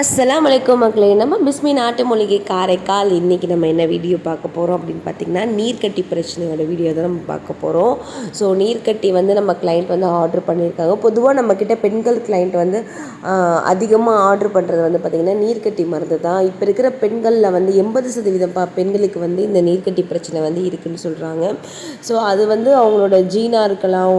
அஸ்லாம் வலைக்கம் மக்களே நம்ம பிஸ்மி நாட்டு மூலிகை காரைக்கால் இன்றைக்கி நம்ம என்ன வீடியோ பார்க்க போகிறோம் அப்படின்னு பார்த்திங்கன்னா நீர்க்கட்டி பிரச்சனையோட வீடியோ தான் நம்ம பார்க்க போகிறோம் ஸோ நீர்க்கட்டி வந்து நம்ம கிளைண்ட் வந்து ஆர்டர் பண்ணியிருக்காங்க. பொதுவாக நம்மக்கிட்ட பெண்கள் கிளைண்ட் வந்து அதிகமாக ஆர்டர் பண்ணுறது வந்து பார்த்திங்கன்னா நீர்க்கட்டி மருந்து தான். இப்போ இருக்கிற பெண்களில் வந்து எண்பது சதவீதம் பா பெண்களுக்கு வந்து இந்த நீர்க்கட்டி பிரச்சனை வந்து இருக்குதுன்னு சொல்கிறாங்க ஸோ அது வந்து அவங்களோட ஜீனாக இருக்கலாம்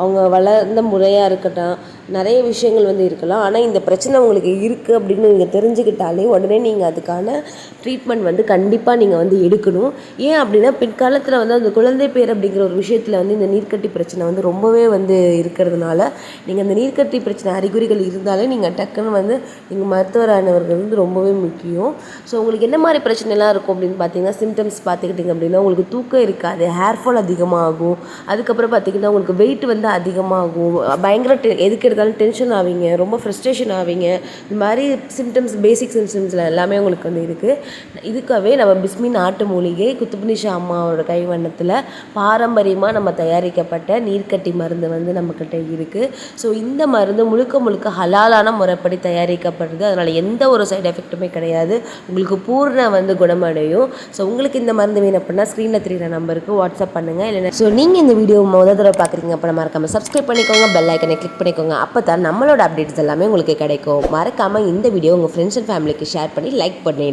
அவங்க வளர்ந்த முறையாக இருக்கட்டும் நிறைய விஷயங்கள் வந்து இருக்கலாம். ஆனால் இந்த பிரச்சனை அவங்களுக்கு இருக்குது அப்படி அப்படின்னு நீங்கள் தெரிஞ்சுக்கிட்டாலே உடனே நீங்கள் அதுக்கான ட்ரீட்மெண்ட் வந்து கண்டிப்பாக நீங்கள் வந்து எடுக்கணும். ஏன் அப்படின்னா பிற்காலத்தில் வந்து அந்த குழந்தை பேர் அப்படிங்கிற ஒரு விஷயத்தில் வந்து இந்த நீர்க்கட்டி பிரச்சனை வந்து ரொம்பவே வந்து இருக்கிறதுனால நீங்கள் அந்த நீர்க்கட்டி பிரச்சனை அறிகுறிகள் இருந்தாலே நீங்கள் டக்குன்னு வந்து நீங்கள் மருத்துவரானவர்கள் வந்து ரொம்பவே முக்கியம். ஸோ உங்களுக்கு என்ன மாதிரி பிரச்சனைலாம் இருக்கும் அப்படின்னு பார்த்தீங்கன்னா சிம்டம்ஸ் பார்த்துக்கிட்டிங்க அப்படின்னா உங்களுக்கு தூக்கம் இருக்காது ஹேர் ஃபால் அதிகமாகும். அதுக்கப்புறம் பார்த்தீங்கன்னா உங்களுக்கு வெயிட் வந்து அதிகமாகும். பயங்கர டெ எதுக்கு எடுத்தாலும் டென்ஷன் ஆவீங்க ரொம்ப ஃப்ரஸ்ட்ரேஷன் ஆவீங்க. இந்த மாதிரி சிம்டம்ஸ் பேசிக் சிம்டம்ஸில் எல்லாமே உங்களுக்கு வந்து இருக்குது இதுக்காகவே நம்ம பிஸ்மி நாட்டு மூலிகை குத்துப்புனிஷா அம்மாவோட கைவண்ணத்தில் பாரம்பரியமாக நம்ம தயாரிக்கப்பட்ட நீர்க்கட்டி மருந்து வந்து நம்மக்கிட்ட இருக்குது ஸோ இந்த மருந்து முழுக்க முழுக்க ஹலாலான முறைப்படி தயாரிக்கப்படுது. அதனால் எந்த ஒரு சைடு எஃபெக்ட்டுமே கிடையாது. உங்களுக்கு பூர்ண வந்து குணமடையும். ஸோ உங்களுக்கு இந்த மருந்து வேணும் அப்படின்னா ஸ்க்ரீனில் தெரியுற நம்பருக்கு வாட்ஸ்அப் பண்ணுங்கள் இல்லைன்னா ஸோ நீங்கள் இந்த வீடியோ முதல் தடவை பார்க்குறீங்க அப்படின்னா மறக்காமல் சப்ஸ்கிரைப் பண்ணிக்கோங்க பெல் ஐக்கனை கிளிக் பண்ணிக்கோங்க. அப்போ தான் நம்மளோட அப்டேட்ஸ் எல்லாமே உங்களுக்கு கிடைக்கும். மறக்காமல் இந்த வீடியோ உங்கள் ஃப்ரெண்ட்ஸ் அண்ட் ஃபேமிலிக்கு ஷேர் பண்ணி லைக் பண்ணிடுங்க.